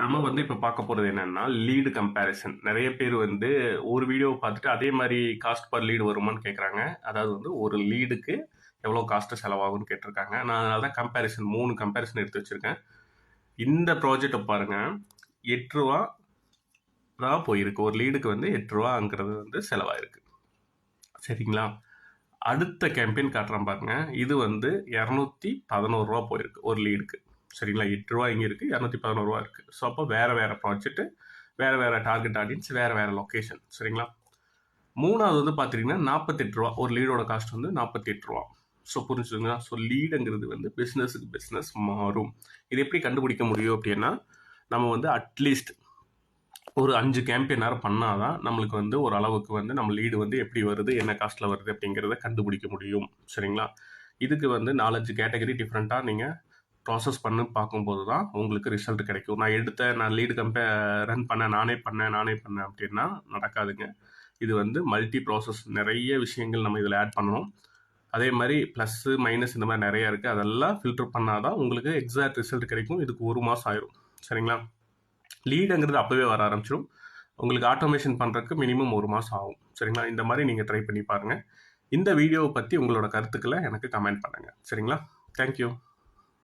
நம்ம வந்து இப்போ பார்க்க போகிறது என்னன்னா லீடு கம்பேரிசன் நிறைய பேர் வந்து ஒரு வீடியோ பார்த்துட்டு அதே மாதிரி காஸ்ட் பர் லீடு வருமான்னு கேட்குறாங்க அதாவது வந்து ஒரு லீடுக்கு எவ்வளோ காஸ்ட்டு செலவாகும்னு கேட்டிருக்காங்க. நான் அதனால தான் கம்பேரிசன் மூணு கம்பேரிசன் எடுத்து வச்சுருக்கேன். இந்த ப்ராஜெக்டை பாருங்கள் எட்டு ரூபா தான் போயிருக்கு. ஒரு லீடுக்கு வந்து எட்டு ரூபாங்கிறது வந்து செலவாயிருக்கு. சரிங்களா? அடுத்த கேம்பெயின் காட்டுறேன் பாருங்க. இது வந்து இரநூத்தி பதினோரு ரூபா போயிருக்கு ஒரு லீடுக்கு சரிங்களா? எட்டு ரூபா இங்கே இருக்குது இரநூத்தி பதினோருவா இருக்குது ஸோ அப்போ வேறு வேறு ப்ராஜெக்ட்டு வேறு வேறு டார்கெட் ஆடியன்ஸ் வேறு வேறு லொக்கேஷன் சரிங்களா? மூணாவது வந்து பார்த்தீங்கன்னா நாற்பத்தெட்டு ரூபா. ஒரு லீடோட காஸ்ட் வந்து நாற்பத்தி எட்டு ரூபா. ஸோ புரிஞ்சுதுங்களா? ஸோ லீடுங்கிறது வந்து பிஸ்னஸுக்கு பிஸ்னஸ் மாறும். இது எப்படி கண்டுபிடிக்க முடியும் அப்படின்னா நம்ம வந்து அட்லீஸ்ட் ஒரு அஞ்சு கேம்பெயின் நேரம் பண்ணாதான் நம்மளுக்கு வந்து ஒரு அளவுக்கு வந்து நம்ம லீடு வந்து எப்படி வருது என்ன காஸ்ட்டில் வருது அப்படிங்கிறத கண்டுபிடிக்க முடியும். சரிங்களா? இதுக்கு வந்து நாலஞ்சு கேட்டகரி டிஃப்ரெண்ட்டாக நீங்கள் ப்ராசஸ் பண்ணி பார்க்கும்போது தான் உங்களுக்கு ரிசல்ட் கிடைக்கும். நான் எடுத்த நான் லீடு கம்பே ரன் பண்ணேன் நானே பண்ணேன் நானே பண்ணேன் அப்படின்னா நடக்காதுங்க. இது வந்து மல்டி ப்ராசஸ் நிறைய விஷயங்கள் நம்ம இதில் ஆட் பண்ணணும். அதே மாதிரி ப்ளஸ்ஸு மைனஸ் இந்த மாதிரி நிறையா இருக்குது அதெல்லாம் ஃபில்டர் பண்ணால் தான் உங்களுக்கு எக்ஸாக்ட் ரிசல்ட் கிடைக்கும். இதுக்கு ஒரு மாதம் ஆயிரும். சரிங்களா? லீடுங்கிறது அப்போவே வர ஆரம்பிச்சிடும் உங்களுக்கு ஆட்டோமேஷன் பண்ணுறதுக்கு மினிமம் ஒரு மாதம் ஆகும். சரிங்களா? இந்த மாதிரி நீங்கள் ட்ரை பண்ணி பாருங்கள் இந்த வீடியோவை பற்றி உங்களோட கருத்துக்களை எனக்கு கமெண்ட் பண்ணுங்கள் சரிங்களா? தேங்க்யூ